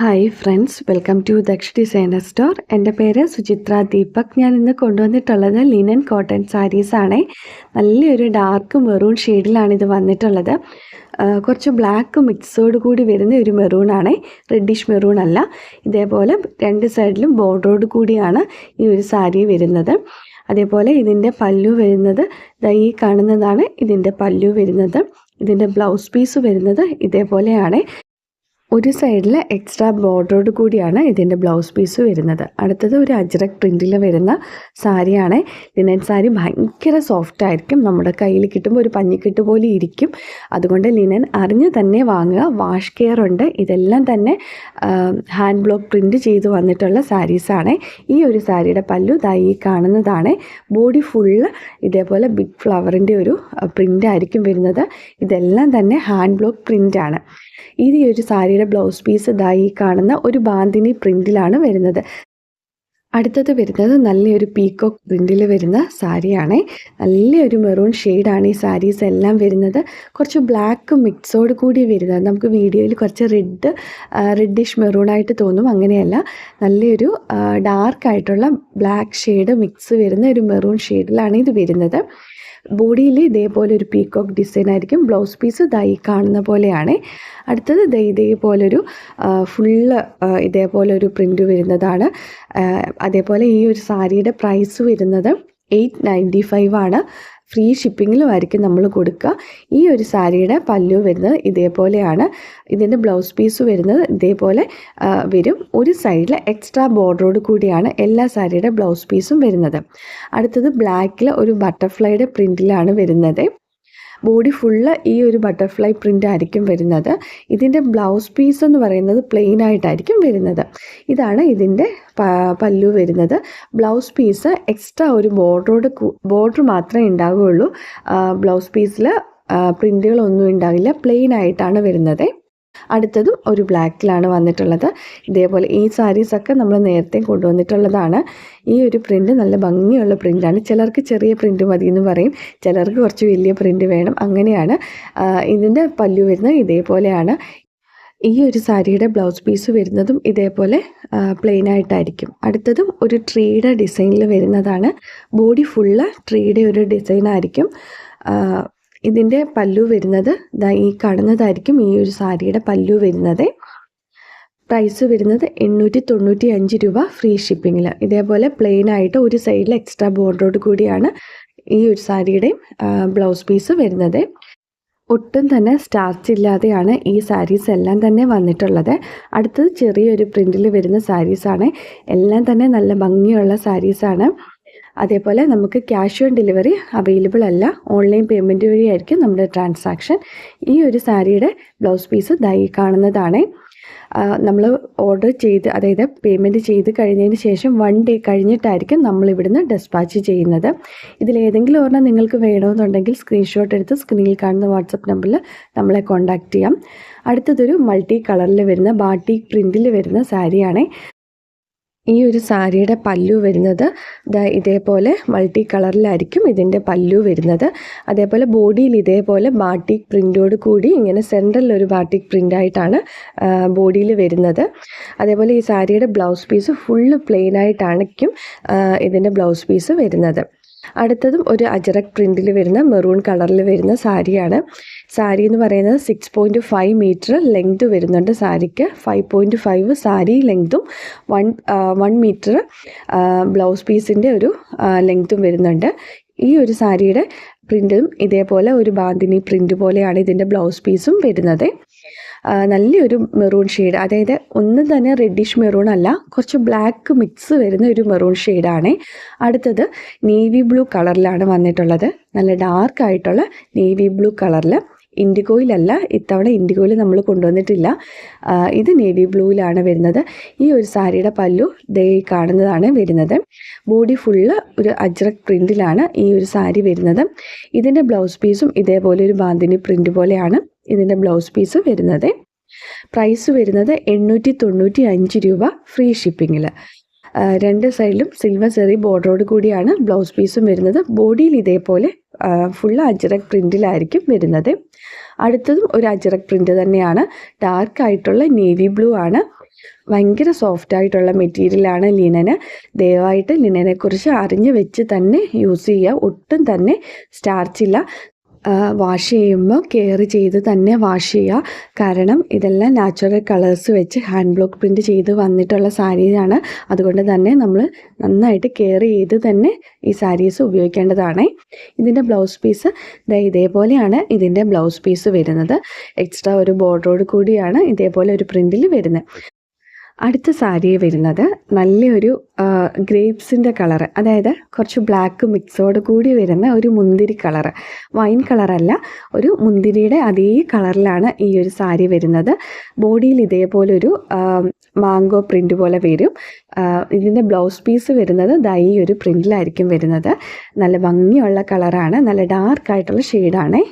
Hi friends welcome to Daksh designer store എന്റെ പേര് സുചിത്ര ദീപക്. ഞാൻ ഇന്ന് കൊണ്ടുവന്നിട്ടുള്ളത് ലിനൻ കോട്ടൺ സാരീസ് ആണ്. നല്ലൊരു ഡാർക്ക് മെറൂൺ ഷെയ്ഡിലാണ് ഇത് വന്നിട്ടുള്ളത്. കുറച്ച് ബ്ലാക്ക് മിക്സോട് കൂടി വരുന്ന ഒരു മെറൂൺ ആണ്. റെഡിഷ് മെറൂൺ അല്ല. ഇതേപോലെ രണ്ട് സൈഡിലും ബോർഡറോട് കൂടിയാണ് ഈ ഒരു സാരി വരുന്നത്. അതേപോലെ ഇതിന്റെ പല്ലു വരുന്നത് ഈ കാണുന്നതാണ് ഇതിന്റെ പല്ലു വരുന്നത്. ഇതിന്റെ ബ്ലൗസ് പീസ് വരുന്നത് ഇതേപോലെയാണ്. ഒരു സൈഡിൽ എക്സ്ട്രാ ബോർഡറോട് കൂടിയാണ് ഇതിന്റെ ബ്ലൗസ് പീസ് വരുന്നത്. അടുത്തത് ഒരു അജ്രക് പ്രിന്റിൽ വരുന്ന സാരിയാണ്. ലിനൻ സാരി ഭയങ്കര സോഫ്റ്റ് ആയിരിക്കും. നമ്മുടെ കയ്യിൽ കിട്ടുമ്പോൾ ഒരു പഞ്ഞിക്കെട്ട് പോലെ ഇരിക്കും. അതുകൊണ്ട് ലിനൻ അറിഞ്ഞ് തന്നെ വാങ്ങുക. വാഷ് കെയർ ഉണ്ട്. ഇതെല്ലാം തന്നെ ഹാൻഡ് ബ്ലോക്ക് പ്രിന്റ് ചെയ്ത് വന്നിട്ടുള്ള സാരീസാണ് ഈ ഒരു സാരിയുടെ പല്ലു ഈ കാണുന്നതാണ്. ബോഡി ഫുള്ള് ഇതേപോലെ ബിഗ് ഫ്ലവറിന്റെ ഒരു പ്രിന്റ് ആയിരിക്കും വരുന്നത്. ഇതെല്ലാം തന്നെ ഹാൻഡ് ബ്ലോക്ക് പ്രിന്റാണ് ഇത് ഈ ഒരു സാരിയുടെ ബ്ലൗസ് പീസ് ഇതായി കാണുന്ന ഒരു ബാന്തിനി പ്രിന്റിലാണ് വരുന്നത്. അടുത്തത് വരുന്നത് നല്ലൊരു പീക്കോക്ക് പ്രിന്റിൽ വരുന്ന സാരിയാണ്. നല്ലൊരു മെറൂൺ ഷെയ്ഡാണ് ഈ സാരീസ് എല്ലാം വരുന്നത്. കുറച്ച് ബ്ലാക്ക് മിക്സോട് കൂടി വരുന്നത്. നമുക്ക് വീഡിയോയിൽ കുറച്ച് റെഡ് റെഡിഷ് മെറൂണായിട്ട് തോന്നും. അങ്ങനെയല്ല. നല്ലൊരു ഡാർക്ക് ആയിട്ടുള്ള ബ്ലാക്ക് ഷെയ്ഡ് മിക്സ് വരുന്ന ഒരു മെറൂൺ ഷെയ്ഡിലാണ് ഇത് വരുന്നത്. ബോഡിയിൽ ഇതേപോലെ ഒരു പീക്കോക്ക് ഡിസൈൻ ആയിരിക്കും. ബ്ലൗസ് പീസ് ദൈ കാണുന്ന പോലെയാണ്. അടുത്തത് ദൈ ഇതേപോലൊരു ഫുള്ള് ഇതേപോലെ ഒരു പ്രിന്റ് വരുന്നതാണ്. അതേപോലെ ഈ ഒരു സാരിയുടെ പ്രൈസ് വരുന്നത് എയ്റ്റ് നയന്റി ഫൈവ് ആണ്. ഫ്രീ ഷിപ്പിങ്ങിലുമായിരിക്കും നമ്മൾ കൊടുക്കുക. ഈ ഒരു സാരിയുടെ പല്ലു വരുന്നത് ഇതേപോലെയാണ്. ഇതിന്റെ ബ്ലൗസ് പീസ് വരുന്നത് ഇതേപോലെ വരും. ഒരു സൈഡിൽ എക്സ്ട്രാ ബോർഡറോട് കൂടിയാണ് എല്ലാ സാരിയുടെ ബ്ലൗസ് പീസും വരുന്നത്. അടുത്തത് ബ്ലാക്കിൽ ഒരു ബട്ടർഫ്ലൈയുടെ പ്രിന്റിലാണ് വരുന്നത്. ബോഡി ഫുള്ള് ഈ ഒരു ബട്ടർഫ്ലൈ പ്രിന്റ് ആയിരിക്കും വരുന്നത്. ഇതിന്റെ ബ്ലൗസ് പീസ് എന്ന് പറയുന്നത് പ്ലെയിൻ ആയിട്ടായിരിക്കും വരുന്നത്. ഇതാണ് ഇതിന്റെ പല്ലു വരുന്നത്. ബ്ലൗസ് പീസ് എക്സ്ട്രാ ഒരു ബോർഡറോട് ബോർഡർ മാത്രമേ ഉണ്ടാവുകയുള്ളൂ. ബ്ലൗസ് പീസിൽ പ്രിന്റുകളൊന്നും ഉണ്ടാവില്ല. പ്ലെയിൻ ആയിട്ടാണ് വരുന്നത്. അടുത്തതും ഒരു ബ്ലാക്കിലാണ് വന്നിട്ടുള്ളത്. ഇതേപോലെ ഈ സാരീസൊക്കെ നമ്മൾ നേരത്തെ കൊണ്ടുവന്നിട്ടുള്ളതാണ്. ഈ ഒരു പ്രിന്റ് നല്ല ഭംഗിയുള്ള പ്രിന്റാണ് ചിലർക്ക് ചെറിയ പ്രിന്റ് മതി എന്ന് പറയും. ചിലർക്ക് കുറച്ച് വലിയ പ്രിന്റ് വേണം. അങ്ങനെയാണ്. ഇതിന്റെ പല്ലു വരുന്നത് ഇതേപോലെയാണ്. ഈ ഒരു സാരിയുടെ ബ്ലൗസ് പീസ് വരുന്നതും ഇതേപോലെ പ്ലെയിൻ ആയിട്ടായിരിക്കും. അടുത്തതും ഒരു ട്രീയുടെ ഡിസൈനിൽ വരുന്നതാണ്. ബോഡി ഫുള്ള് ട്രീയുടെ ഒരു ആ, ഇതിന്റെ പല്ലു വരുന്നത് ഈ കാണുന്നതായിരിക്കും ഈ ഒരു സാരിയുടെ പല്ലു വരുന്നത്. പ്രൈസ് വരുന്നത് എണ്ണൂറ്റി തൊണ്ണൂറ്റി അഞ്ച് രൂപ ഫ്രീ ഷിപ്പിങ്ങിൽ ഇതേപോലെ പ്ലെയിൻ ആയിട്ട് ഒരു സൈഡിൽ എക്സ്ട്രാ ബോർഡറോട് കൂടിയാണ് ഈ ഒരു സാരിയുടെയും ബ്ലൗസ് പീസ് വരുന്നത്. ഒട്ടും തന്നെ സ്റ്റാർച്ച് ഇല്ലാതെയാണ് ഈ സാരീസ് എല്ലാം തന്നെ വന്നിട്ടുള്ളത്. അടുത്തത് ചെറിയൊരു പ്രിന്റിൽ വരുന്ന സാരീസാണ് എല്ലാം തന്നെ നല്ല ഭംഗിയുള്ള സാരീസാണ് അതേപോലെ നമുക്ക് ക്യാഷ് ഓൺ ഡെലിവറി അവൈലബിൾ അല്ല. ഓൺലൈൻ പേയ്മെന്റ് വഴിയായിരിക്കും നമ്മുടെ ട്രാൻസാക്ഷൻ ഈ ഒരു സാരിയുടെ ബ്ലൗസ് പീസ് ദൈ കാണുന്നതാണ്. നമ്മൾ ഓർഡർ ചെയ്ത് അതായത് പേയ്മെന്റ് ചെയ്ത് കഴിഞ്ഞതിന് ശേഷം വൺ ഡേ കഴിഞ്ഞിട്ടായിരിക്കും നമ്മൾ ഇവിടുന്ന് ഡെസ്പാച്ച് ചെയ്യുന്നത്. ഇതിലേതെങ്കിലും ഒരെണ്ണം നിങ്ങൾക്ക് വേണമെന്നുണ്ടെങ്കിൽ സ്ക്രീൻഷോട്ട് എടുത്ത് സ്ക്രീനിൽ കാണുന്ന വാട്സപ്പ് നമ്പറിൽ നമ്മളെ കോൺടാക്റ്റ് ചെയ്യാം. അടുത്തതൊരു മൾട്ടി കളറിൽ വരുന്ന ബാട്ടിക് പ്രിന്റിൽ വരുന്ന സാരിയാണ്. ഈ ഒരു സാരിയുടെ പല്ലു വരുന്നത് ഇതേപോലെ മൾട്ടി കളറിലായിരിക്കും ഇതിന്റെ പല്ലു വരുന്നത്. അതേപോലെ ബോഡിയിൽ ഇതേപോലെ ബാട്ടിക് പ്രിന്റോട് കൂടി ഇങ്ങനെ സെൻട്രലിൽ ഒരു ബാട്ടിക് പ്രിന്റായിട്ടാണ് ബോഡിയിൽ വരുന്നത്. അതേപോലെ ഈ സാരിയുടെ ബ്ലൗസ് പീസ് ഫുള്ള് പ്ലെയിൻ ആയിട്ടാണിക്കും ഇതിന്റെ ബ്ലൗസ് പീസ് വരുന്നത്. അടുത്തതും ഒരു അജറക് പ്രിന്റിൽ വരുന്ന മെറൂൺ കളറിൽ വരുന്ന സാരിയാണ്. സാരി എന്ന് പറയുന്നത് six point five metre length വരുന്നുണ്ട് സാരിക്ക്. ഫൈവ് പോയിന്റ് ഫൈവ് സാരി ലെങ്തും വൺ വൺ മീറ്റർ ബ്ലൗസ് പീസിന്റെ ഒരു ലെങ്തും വരുന്നുണ്ട്. ഈ ഒരു സാരിയുടെ പ്രിന്റും ഇതേപോലെ ഒരു ബാന്തിനി പ്രിന്റ് പോലെയാണ് ഇതിന്റെ ബ്ലൗസ് പീസും വരുന്നത്. നല്ലൊരു മെറൂൺ ഷെയ്ഡ്. അതായത് ഒന്നും തന്നെ റെഡിഷ് മെറൂൺ അല്ല കുറച്ച് ബ്ലാക്ക് മിക്സ് വരുന്ന ഒരു മെറൂൺ ഷെയ്ഡാണ് അടുത്തത് നേവി ബ്ലൂ കളറിലാണ് വന്നിട്ടുള്ളത്. നല്ല ഡാർക്ക് ആയിട്ടുള്ള നേവി ബ്ലൂ കളറിൽ ഇൻഡിഗോയിലല്ല ഇത്തവണ ഇൻഡിഗോയിൽ നമ്മൾ കൊണ്ടുവന്നിട്ടില്ല. ഇത് നേവി ബ്ലൂയിലാണ് വരുന്നത്. ഈ ഒരു സാരിയുടെ പല്ലു ദേ കാണുന്നതാണ് വരുന്നത്. ബോഡി ഫുള്ള് ഒരു അജ്രക് പ്രിന്റിലാണ് ഈ ഒരു സാരി വരുന്നത്. ഇതിന്റെ ബ്ലൗസ് പീസും ഇതേപോലെ ഒരു ബാന്തിനി പ്രിന്റ് പോലെയാണ്. ഇതിന്റെ ബ്ലൗസ് പീസ് വരുന്നത്. പ്രൈസ് വരുന്നത് എണ്ണൂറ്റി തൊണ്ണൂറ്റി അഞ്ച് രൂപ ഫ്രീ ഷിപ്പിങ്ങിൽ രണ്ട് സൈഡിലും സിൽവർ സെറി ബോർഡറോട് കൂടിയാണ് ബ്ലൗസ് പീസും വരുന്നത്. ബോഡിയിൽ ഇതേപോലെ ഫുൾ അജറക് പ്രിന്റിലായിരിക്കും വരുന്നത്. അടുത്തതും ഒരു അജറക് പ്രിന്റ് തന്നെയാണ്. ഡാർക്ക് ആയിട്ടുള്ള നേവി ബ്ലൂ ആണ്. ഭയങ്കര സോഫ്റ്റ് ആയിട്ടുള്ള മെറ്റീരിയലാണ് ലിനന്. ദയവായിട്ട് ലിനനെക്കുറിച്ച് അറിഞ്ഞ് വെച്ച് തന്നെ യൂസ് ചെയ്യുക. ഒട്ടും തന്നെ സ്റ്റാർച്ചില്ല. വാഷ് ചെയ്യുമ്പോൾ കെയർ ചെയ്ത് തന്നെ വാഷ് ചെയ്യുക കാരണം ഇതെല്ലാം നാച്ചുറൽ കളേഴ്സ് വെച്ച് ഹാൻഡ് ബ്ലോക്ക് പ്രിന്റ് ചെയ്ത് വന്നിട്ടുള്ള സാരീസാണ് അതുകൊണ്ട് തന്നെ നമ്മൾ നന്നായിട്ട് കെയർ ചെയ്ത് തന്നെ ഈ സാരീസ് ഉപയോഗിക്കേണ്ടതാണ്. ഇതിന്റെ ബ്ലൗസ് പീസ് ഇതേപോലെയാണ് ഇതിന്റെ ബ്ലൗസ് പീസ് വരുന്നത്. എക്സ്ട്രാ ഒരു ബോർഡറോട് കൂടിയാണ് ഇതേപോലെ ഒരു പ്രിന്റിൽ വരുന്നത്. അടുത്ത സാരി വരുന്നത് നല്ലൊരു ഗ്രേപ്സിന്റെ കളറ്. അതായത് കുറച്ച് ബ്ലാക്ക് മിക്സോട് കൂടി വരുന്ന ഒരു മുന്തിരി കളറ്. വൈൻ കളറല്ല ഒരു മുന്തിരിയുടെ അതേ കളറിലാണ് ഈ ഒരു സാരി വരുന്നത്. ബോഡിയിൽ ഇതേപോലെ ഒരു മാംഗോ പ്രിന്റ് പോലെ വരും. ഇതിന്റെ ബ്ലൗസ് പീസ് വരുന്നത് ദൈ ഒരു പ്രിന്റിലായിരിക്കും വരുന്നത്. നല്ല ഭംഗിയുള്ള കളറാണ് നല്ല ഡാർക്ക് ആയിട്ടുള്ള ഷെയ്ഡാണേ.